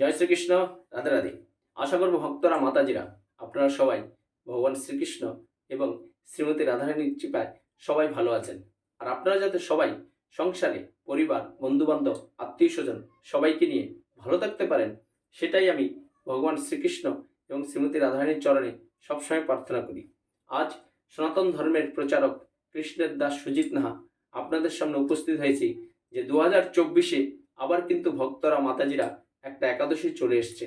জয় শ্রীকৃষ্ণ, রাধে রাধে। আশা করব ভক্তরা, মাতাজিরা, আপনারা সবাই ভগবান শ্রীকৃষ্ণ এবং শ্রীমতী রাধারানীর কৃপায় সবাই ভালো আছেন। আর আপনারা যাতে সবাই সংসারে, পরিবার, বন্ধুবান্ধব আত্মীয় স্বজন সবাইকে নিয়ে ভালো থাকতে পারেন, সেটাই আমি ভগবান শ্রীকৃষ্ণ এবং শ্রীমতী রাধারানীর চরণে সবসময় প্রার্থনা করি। আজ সনাতন ধর্মের প্রচারক কৃষ্ণের দাস সুজিত নাহা আপনাদের সামনে উপস্থিত হয়েছি যে দু হাজার চব্বিশে আবার কিন্তু ভক্তরা, মাতাজিরা একটা একাদশী চলে এসছে,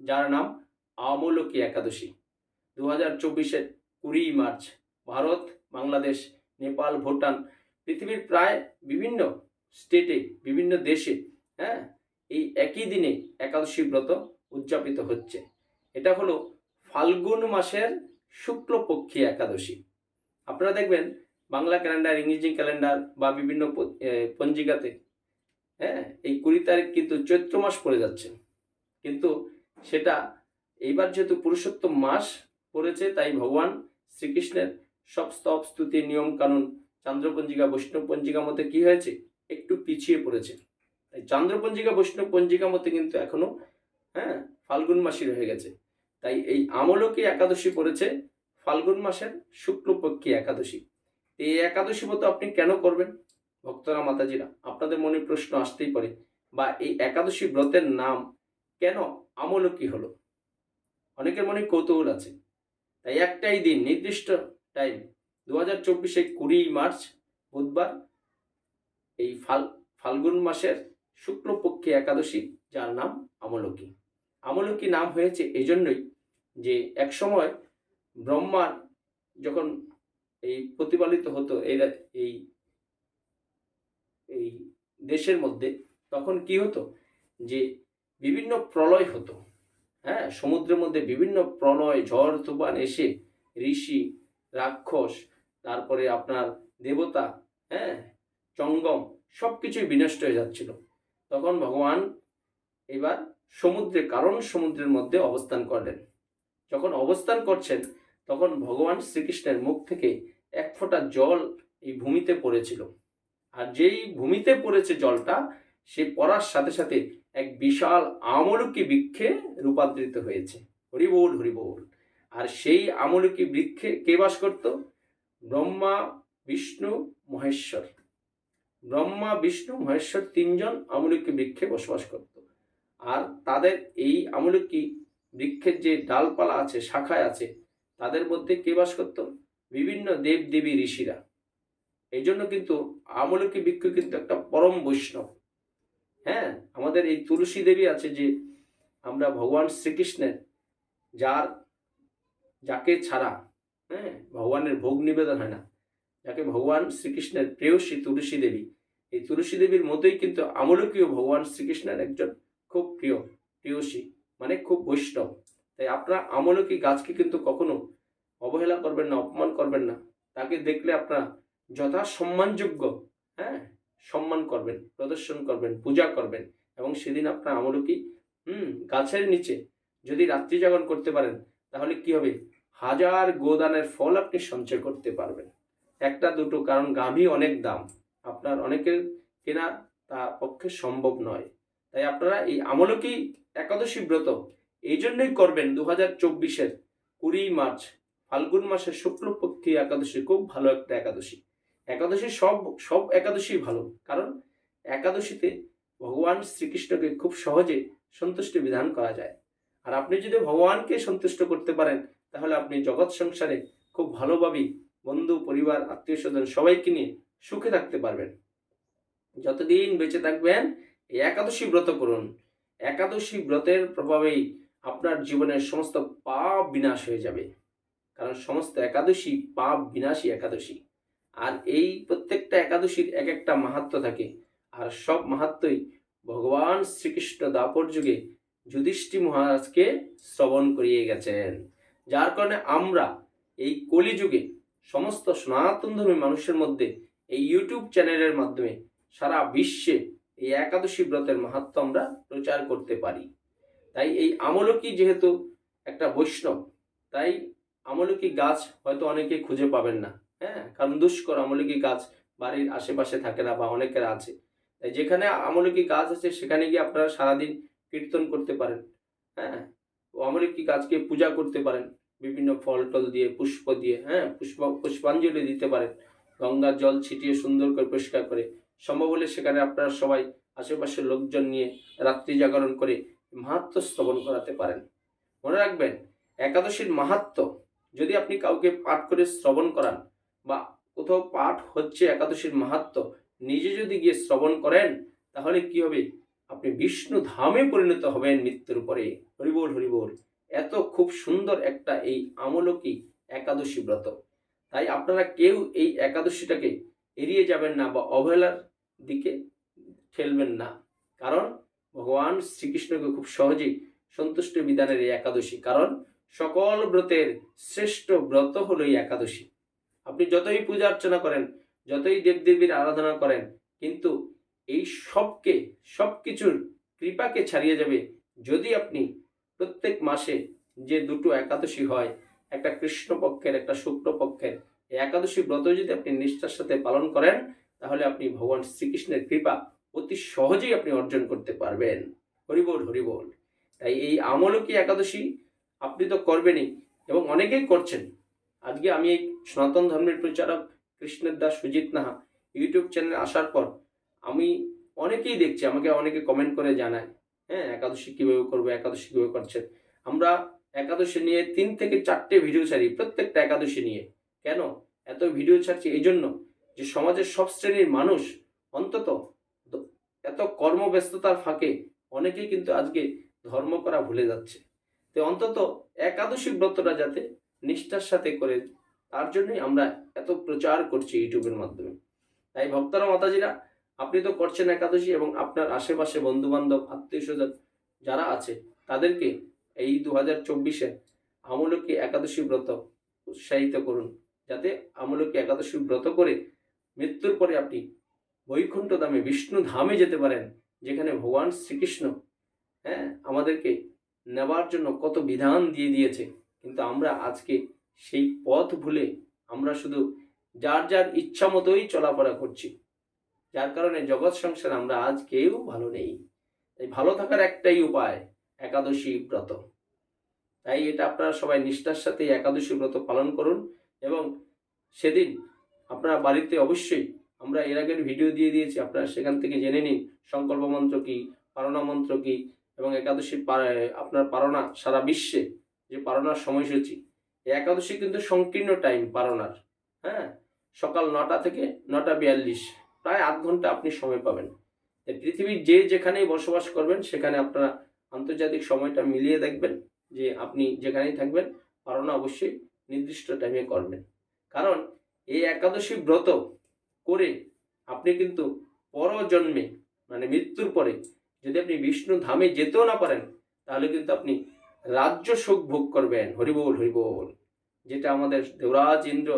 যার নাম আমলকি একাদশী। দু হাজার চব্বিশের কুড়ি মার্চ, ভারত, বাংলাদেশ, নেপাল, ভুটান, পৃথিবীর প্রায় বিভিন্ন স্টেটে, বিভিন্ন দেশে হ্যাঁ এই একই দিনে একাদশী ব্রত উদযাপিত হচ্ছে। এটা হলো ফাল্গুন মাসের শুক্লপক্ষী একাদশী। আপনারা দেখবেন বাংলা ক্যালেন্ডার, ইংরেজি ক্যালেন্ডার বা বিভিন্ন পঞ্জিকাতে হ্যাঁ এই কুড়ি তারিখ কিন্তু চৈত্র মাস পড়ে যাচ্ছে। কিন্তু সেটা এইবার যেহেতু পুরুষোত্তম মাস পড়েছে, তাই ভগবান শ্রীকৃষ্ণের সব স্তব, স্তুতি, নিয়ম কানুন চান্দ্রপঞ্জিকা বৈষ্ণব পঞ্জিকা মতে কি হয়েছে? একটু পিছিয়ে পড়েছে। তাই চান্দ্রপঞ্জিকা বৈষ্ণব পঞ্জিকা মতে কিন্তু এখনও হ্যাঁ ফাল্গুন মাসই রয়ে গেছে। তাই এই আমলকি একাদশী পড়েছে, ফাল্গুন মাসের শুক্লপক্ষী একাদশী। এই একাদশী মতো আপনি কেন করবেন? ভক্তরা মাতাজিরা, আপনাদের মনে প্রশ্ন আসতেই পারে, বা এই একাদশী ব্রতের নাম কেন আমলকি হলো? অনেকের মনে কৌতূহল আছে। তাই একটাই দিন, নির্দিষ্ট টাইম দু হাজার চব্বিশে কুড়ি মার্চ, বুধবার, এই ফাল, ফাল্গুন মাসের শুক্লপক্ষী একাদশী, যার নাম আমলকি। আমলকি নাম হয়েছে এই জন্যই যে একসময় ব্রহ্মার যখন এই প্রতিপালিত হতো এই এই এই দেশের মধ্যে, তখন কি হতো? যে বিভিন্ন প্রলয় হতো। হ্যাঁ সমুদ্রের মধ্যে বিভিন্ন প্রলয়, ঝড়, তুফান এসে ঋষি, রাক্ষস, তারপরে আপনার দেবতা হ্যাঁ চঙ্গম সব কিছুই বিনষ্ট হয়ে যাচ্ছিল। তখন ভগবান এবার সমুদ্রে, কারণ সমুদ্রের মধ্যে অবস্থান করলেন। যখন অবস্থান করছেন, তখন ভগবান শ্রীকৃষ্ণের মুখ থেকে এক ফোঁটা জল এই ভূমিতে পড়েছিল। আর যেই ভূমিতে পড়েছে জলটা, সে পড়ার সাথে সাথে এক বিশাল আমলকি বৃক্ষে রূপান্তরিত হয়েছে। হরিবোল হরিবোল। আর সেই আমলকি বৃক্ষে কে বাস করত? ব্রহ্মা, বিষ্ণু, মহেশ্বর। ব্রহ্মা, বিষ্ণু, মহেশ্বর তিনজন আমলকি বৃক্ষে বসবাস করত। আর তাদের এই আমলকি বৃক্ষের যে ডালপালা আছে, শাখায় আছে, তাদের মধ্যে কে বাস করত? বিভিন্ন দেব দেবী ঋষিরা। এই জন্য কিন্তু আমলকি বৃক্ষ কিন্তু একটা পরম বৈষ্ণব। হ্যাঁ আমাদের এই তুলসী দেবী আছে যে আমরা ভগবান শ্রীকৃষ্ণের যার, যাকে ছাড়া হ্যাঁ ভগবানের ভোগ নিবেদন হয় না, যাকে ভগবান শ্রীকৃষ্ণের প্রেয়সী তুলসী দেবী। এই তুলসী দেবীর মতোই কিন্তু আমলকীয় ভগবান শ্রীকৃষ্ণের একজন খুব প্রিয়, প্রিয়সী মানে খুব বৈষ্ণব। তাই আপনারা আমলকি গাছকে কিন্তু কখনো অবহেলা করবেন না, অপমান করবেন না। তাকে দেখলে আপনারা যথা সম্মানযোগ্য হ্যাঁ? সম্মান করবেন, প্রদর্শন করবেন, পূজা করবেন এবং সেদিন আপনার আমলকি, হুম, গাছের নিচে যদি রাত্রি জাগরণ করতে পারেন, তাহলে কি হবে? হাজার গোদানের ফল আপনি সঞ্চয় করতে পারবেন। একটা, দুটো, কারণ গাভী অনেক দাম। আপনার অনেকের কেনা তা পক্ষে সম্ভব নয়। তাই আপনারা এই আমলকি একাদশী ব্রত এই জন্যই করবেন দু হাজার চব্বিশের কুড়ি মার্চ, ফাল্গুন মাসের শুক্লপক্ষী একাদশী, খুব ভালো একটা একাদশী। একাদশী সব সব একাদশী ভালো। কারণ একাদশীতে ভগবান শ্রীকৃষ্ণকে খুব সহজে সন্তুষ্টি বিধান করা যায়। আর আপনি যদি ভগবানকে সন্তুষ্ট করতে পারেন, তাহলে আপনি জগৎ সংসারে খুব ভালোভাবেই বন্ধু, পরিবার, আত্মীয় স্বজন সবাইকে নিয়ে সুখে থাকতে পারবেন। যতদিন বেঁচে থাকবেন, এই একাদশী ব্রত করুন। একাদশী ব্রতের প্রভাবেই আপনার জীবনের সমস্ত পাপ বিনাশ হয়ে যাবে। কারণ সমস্ত একাদশী পাপ বিনাশী একাদশী। আর এই প্রত্যেকটা একাদশীর এক একটা মাহাত্ম থাকে। আর সব মাহাত্মই ভগবান শ্রীকৃষ্ণ দাপর যুগে যুধিষ্ঠি মহারাজকে শ্রবণ করিয়ে গেছেন। যার কারণে আমরা এই কলিযুগে সমস্ত সনাতন ধর্মী মানুষের মধ্যে এই ইউটিউব চ্যানেলের মাধ্যমে সারা বিশ্বে এই একাদশী ব্রতের মাহাত্ম আমরা প্রচার করতে পারি। তাই এই আমলকি যেহেতু একটা বৈষ্ণব, তাই আমলকি গাছ হয়তো অনেকে খুঁজে পাবেন না। হ্যাঁ কারণ দুষ্কর আমলকি গাছ বাড়ির আশেপাশে থাকে না বা অনেকের আছে। তাই যেখানে আমলকি গাছ আছে, সেখানে গিয়ে আপনারা সারাদিন কীর্তন করতে পারেন। হ্যাঁ অমরিকি গাছকে পূজা করতে পারেন। বিভিন্ন ফল টল দিয়ে, পুষ্প দিয়ে হ্যাঁ পুষ্প, পুষ্পাঞ্জলি দিতে পারেন। গঙ্গার জল ছিটিয়ে সুন্দর করে পরিষ্কার করে। সম্ভব হলে সেখানে আপনারা সবাই আশেপাশের লোকজন নিয়ে রাত্রি জাগরণ করে মাহাত্ম শ্রবণ করাতে পারেন। মনে রাখবেন, একাদশীর মাহাত্ম, যদি আপনি কাউকে পাঠ করে শ্রবণ করান বা কোথাও পাঠ হচ্ছে একাদশীর মাহাত্ম, নিজে যদি গিয়ে শ্রবণ করেন, তাহলে কি হবে? আপনি বিষ্ণু ধামে পরিণত হবেন মৃত্যুর পরে হরিবোল হরিবোল এত খুব সুন্দর একটা এই আমলকি একাদশী ব্রত। তাই আপনারা কেউ এই একাদশীটাকে এড়িয়ে যাবেন না বা অবহেলার দিকে ঠেলবেন না। কারণ ভগবান শ্রীকৃষ্ণকে খুব সহজেই সন্তুষ্ট বিধানের এই একাদশী। কারণ সকল ব্রতের শ্রেষ্ঠ ব্রত হলো এই একাদশী। আপনি যতই পূজা অর্চনা করেন, যতই দেবদেবীর আরাধনা করেন, কিন্তু এই সবকে সব কিছুর কৃপাকে ছাড়িয়ে যাবে যদি আপনি প্রত্যেক মাসে যে দুটো একাদশী হয়, একটা কৃষ্ণপক্ষের, একটা শুক্লপক্ষের, এই একাদশী ব্রত যদি আপনি নিষ্ঠার সাথে পালন করেন, তাহলে আপনি ভগবান শ্রীকৃষ্ণের কৃপা অতি সহজেই আপনি অর্জন করতে পারবেন। হরিবোল হরিবোল। তাই এই আমলকি একাদশী আপনি তো করবেনই এবং অনেকেই করছেন। আজকে আমি এই সনাতন ধর্মের প্রচারক কৃষ্ণের দাস সুজিত নাহা ইউটিউব চ্যানেলে আসার পর আমি অনেকেই দেখছি, আমাকে অনেকে কমেন্ট করে জানায় হ্যাঁ একাদশী কীভাবে করব, একাদশী কীভাবে করছেন? আমরা একাদশী নিয়ে তিন থেকে চারটে ভিডিও ছাড়ি, প্রত্যেকটা একাদশী নিয়ে। কেন? এত ভিডিও ছাড়ছি এই জন্য যে সমাজের সব শ্রেণির মানুষ অন্তত এত কর্মব্যস্ততার ফাঁকে অনেকেই কিন্তু আজকে ধর্ম করা ভুলে যাচ্ছে। তো অন্তত একাদশী ব্রতটা যাতে নিষ্ঠার সাথে করে তার জন্যই আমরা এত প্রচার করছি ইউটিউবের মাধ্যমে। তাই ভক্তরা, মাতাজিরা, আপনি তো করছেন একাদশী এবং আপনার আশেপাশে বন্ধু বান্ধব আত্মীয় স্বজন যারা আছে, তাদেরকে এই দু হাজার চব্বিশে আমলকি একাদশী ব্রত উৎসাহিত করুন। যাতে আমলকি একাদশী ব্রত করে মৃত্যুর পরে আপনি বৈকুণ্ঠ ধামে, বিষ্ণু ধামে যেতে পারেন, যেখানে ভগবান শ্রীকৃষ্ণ হ্যাঁ আমাদেরকে নেবার জন্য কত বিধান দিয়ে দিয়েছে। কিন্তু আমরা আজকে সেই পথ ভুলে আমরা শুধু যার যার ইচ্ছা মতোই চলাফেরা করছি। যার কারণে জগৎ সংসার আমরা আজ কেউ ভালো নেই। তাই ভালো থাকার একটাই উপায়, একাদশী ব্রত। তাই এটা আপনারা সবাই নিষ্ঠার সাথে একাদশী ব্রত পালন করুন এবং সেদিন আপনারা বাড়িতে অবশ্যই আমরা এর আগের ভিডিও দিয়ে দিয়েছি, আপনারা সেখান থেকে জেনে নিন সংকল্প মন্ত্র কি, পারণা মন্ত্র কি এবং একাদশী আপনার পারণা সারা বিশ্বে যে পারণার সময়সূচি। একাদশী কিন্তু সংকীর্ণ টাইম পারণার হ্যাঁ? সকাল নটা থেকে নটা বিয়াল্লিশ, প্রায় আধ ঘণ্টা আপনি সময় পাবেন। পৃথিবীর যে যেখানেই বসবাস করবেন, সেখানে আপনারা আন্তর্জাতিক সময়টা মিলিয়ে দেখবেন যে আপনি যেখানেই থাকবেন পারণা অবশ্যই নির্দিষ্ট টাইমে করবেন। কারণ এই একাদশী ব্রত করে আপনি কিন্তু পরজন্মে মানে মৃত্যুর পরে যদি আপনি বিষ্ণু ধামে যেতেও না পারেন, তাহলে কিন্তু আপনি রাজ্য সুখ ভোগ করবেন হরিবোল হরিবোল যেটা আমাদের দেবরাজ ইন্দ্র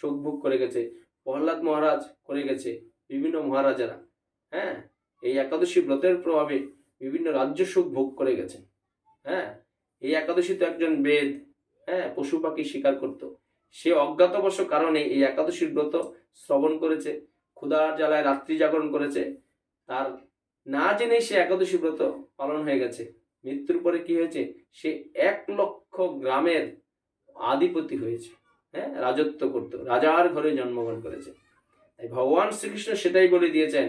সুখ ভোগ করে গেছে, প্রহ্লাদ মহারাজ করে গেছে, বিভিন্ন মহারাজারা। হ্যাঁ এই একাদশী ব্রতের প্রভাবে বিভিন্ন রাজ্য সুখ ভোগ করে গেছেন হ্যাঁ এই একাদশী তো একজন বেদ হ্যাঁ পশু পাখি শিকার করত। সে অজ্ঞাতবশ কারণে এই একাদশীর ব্রত শ্রবণ করেছে, ক্ষুধার জ্বালায় রাত্রি জাগরণ করেছে। তার না জেনেই সে একাদশী ব্রত পালন হয়ে গেছে। মৃত্যুর পরে কি হয়েছে? সে এক লক্ষ গ্রামের আধিপতি হয়েছে হ্যাঁ রাজত্ব করত, রাজার ঘরে জন্মগ্রহণ করেছে। তাই ভগবান শ্রীকৃষ্ণ সেটাই বলে দিয়েছেন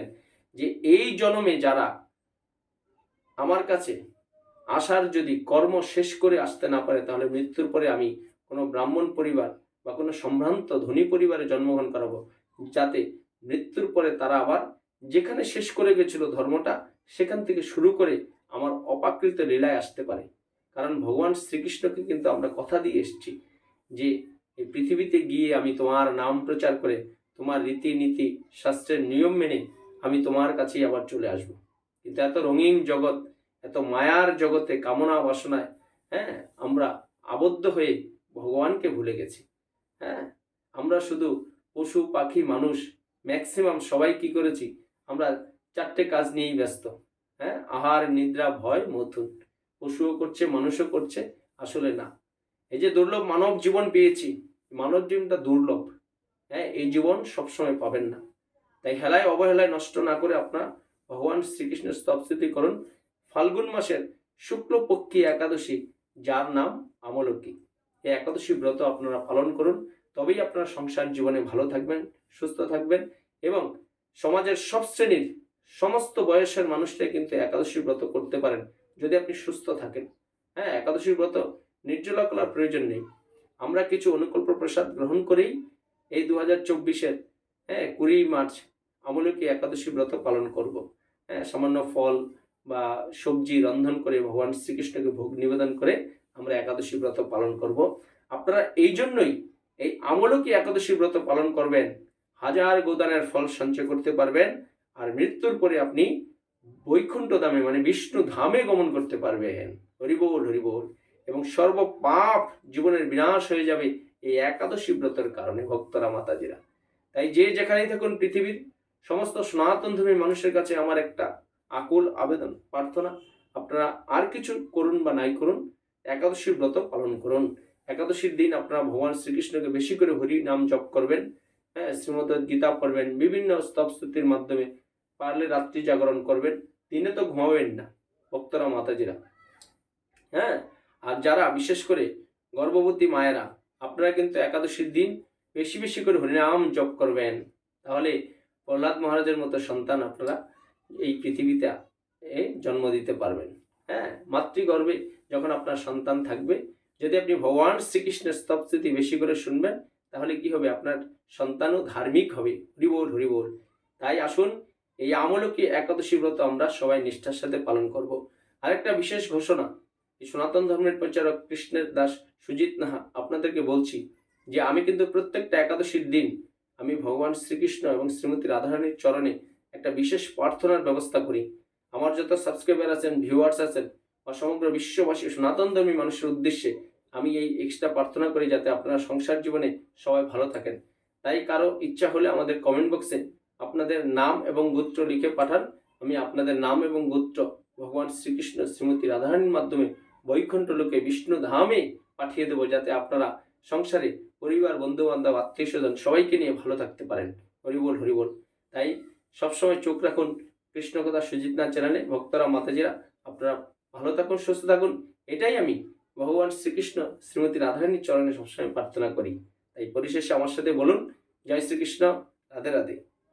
যে, এই জন্মে যারা আমার কাছে আসার যদি কর্ম শেষ করে আসতে না পারে, তাহলে মৃত্যুর পরে আমি কোনো ব্রাহ্মণ পরিবার বা কোনো সম্ভ্রান্ত ধনী পরিবারে জন্মগ্রহণ করাবো। যাতে মৃত্যুর পরে তারা আবার যেখানে শেষ করে গেছিল ধর্মটা, সেখান থেকে শুরু করে আমার অপাকৃত লীলায় আসতে পারে। কারণ ভগবান শ্রীকৃষ্ণকে কিন্তু আমরা কথা দিয়ে এসেছি যে পৃথিবীতে গিয়ে আমি তোমার নাম প্রচার করে, তোমার রীতিনীতি, শাস্ত্রের নিয়ম মেনে আমি তোমার কাছেই আবার চলে আসব। কিন্তু এত রঙিন জগৎ, এত মায়ার জগতে কামনা বাসনায় হ্যাঁ আমরা আবদ্ধ হয়ে ভগবানকে ভুলে গেছি। হ্যাঁ আমরা শুধু পশু, পাখি, মানুষ, ম্যাক্সিমাম সবাই কি করেছি? আমরা চারটে কাজ নিয়েই ব্যস্ত। হ্যাঁ? আহার, নিদ্রা, ভয় মথুন পশুও করছে, মানুষও করছে, আসলে না। এই যে দুর্লভ মানব জীবন পেয়েছি, মানব জীবনটা দুর্লভ। হ্যাঁ এই জীবন সবসময় পাবেন না। তাই হেলায় অবহেলায় নষ্ট না করে আপনার ভগবান শ্রীকৃষ্ণের স্তবস্তুতি করুন। ফাল্গুন মাসের শুক্লপক্ষী একাদশী, যার নাম আমলকি। এই একাদশী ব্রত আপনারা পালন করুন। তবেই আপনারা সংসার জীবনে ভালো থাকবেন, সুস্থ থাকবেন এবং সমাজের সব শ্রেণির সমস্ত বয়সের মানুষরাই কিন্তু একাদশী ব্রত করতে পারেন যদি আপনি সুস্থ থাকেন। হ্যাঁ একাদশী ব্রত নির্জলা করার প্রয়োজন নেই। আমরা কিছু অনুকল্প প্রসাদ গ্রহণ করেই এই দু হাজার চব্বিশের হ্যাঁ কুড়ি মার্চ আমলকি একাদশী ব্রত পালন করব। হ্যাঁ সামান্য ফল বা সবজি রন্ধন করে ভগবান শ্রীকৃষ্ণকে ভোগ নিবেদন করে আমরা একাদশী ব্রত পালন করব। আপনারা এই জন্যই এই আমলকি একাদশী ব্রত পালন করবেন। হাজার গোদানের ফল সঞ্চয় করতে পারবেন। আর মৃত্যুর পরে আপনি বৈকুণ্ঠ ধামে মানে বিষ্ণু ধামে গমন করতে পারবেন। হরিবোল হরিবোল। এবং সর্ব পাপ জীবনের বিনাশ হয়ে যাবে এই একাদশী ব্রতের কারণে ভক্তরা, মাতাজিরা। তাই যে যেখানেই থাকুন পৃথিবীর, সমস্ত সনাতন ধর্মী মানুষের কাছে আমার একটা আকুল আবেদন, প্রার্থনা। আপনারা আর কিছু করুন বা নাই করুন, একাদশী ব্রত পালন করুন। একাদশীর দিন আপনারা ভগবান শ্রীকৃষ্ণকে বেশি করে হরি নাম জপ করবেন হ্যাঁ শ্রীমদ গীতা পড়বেন, বিভিন্ন স্তব স্তুতির মাধ্যমে পারলে রাত্রি জাগরণ করবেন, দিনে তো ঘুমাবেন না, ভক্তরা, মাতাজিরা। হ্যাঁ? আর যারা, বিশেষ করে গর্ভবতী মায়েরা, আপনারা কিন্তু একাদশীর দিন বেশি বেশি করে হরিনাম জপ করবেন। তাহলে প্রহ্লাদ মহারাজের মতো সন্তান আপনারা এই পৃথিবীতে জন্ম দিতে পারবেন। হ্যাঁ? মাতৃগর্ভে যখন আপনার সন্তান থাকবে, যদি আপনি ভগবান শ্রীকৃষ্ণের স্তবস্তুতি বেশি করে শুনবেন, তাহলে কি হবে? আপনার সন্তানও ধার্মিক হবে। হরিবোল হরিবোল। তাই আসুন এই আমলকি একাদশী ব্রত আমরা সবাই নিষ্ঠার সাথে পালন করব। আরেকটা বিশেষ ঘোষণা, এই সনাতন ধর্মের প্রচারক কৃষ্ণের দাস সুজিত নাহা আপনাদেরকে বলছি যে, আমি কিন্তু প্রত্যেকটা একাদশীর দিন আমি ভগবান শ্রীকৃষ্ণ এবং শ্রীমতী রাধারানীর চরণে একটা বিশেষ প্রার্থনার ব্যবস্থা করি। আমার যত সাবস্ক্রাইবার আছেন ভিউয়ার্স আছেন বা সমগ্র বিশ্ববাসী সনাতন ধর্মী মানুষের উদ্দেশ্যে আমি এই এক্সট্রা প্রার্থনা করি যাতে আপনারা সংসার জীবনে সবাই ভালো থাকেন। তাই কারও ইচ্ছা হলে আমাদের কমেন্ট বক্সে আপনাদের নাম এবং গোত্র লিখে পাঠান। আমি আপনাদের নাম এবং গোত্র ভগবান শ্রীকৃষ্ণ শ্রীমতী রাধারানীর মাধ্যমে বৈকুণ্ঠ লোকে বিষ্ণু ধামে পাঠিয়ে দেবো যাতে আপনারা সংসারে পরিবার বন্ধু বান্ধব আত্মীয় স্বজন সবাইকে নিয়ে ভালো থাকতে পারেন। হরিবোল হরিবোল। তাই সবসময় চোখ রাখুন কৃষ্ণকথা সুজিত না চ্যানেলে, ভক্তরা, মাতাজিরা, আপনারা ভালো থাকুন, সুস্থ থাকুন। এটাই আমি ভগবান শ্রীকৃষ্ণ শ্রীমতী রাধারানীর চরণে সবসময় প্রার্থনা করি। তাই পরিশেষে আমার সাথে বলুন, জয় শ্রীকৃষ্ণ, রাধে রাধে।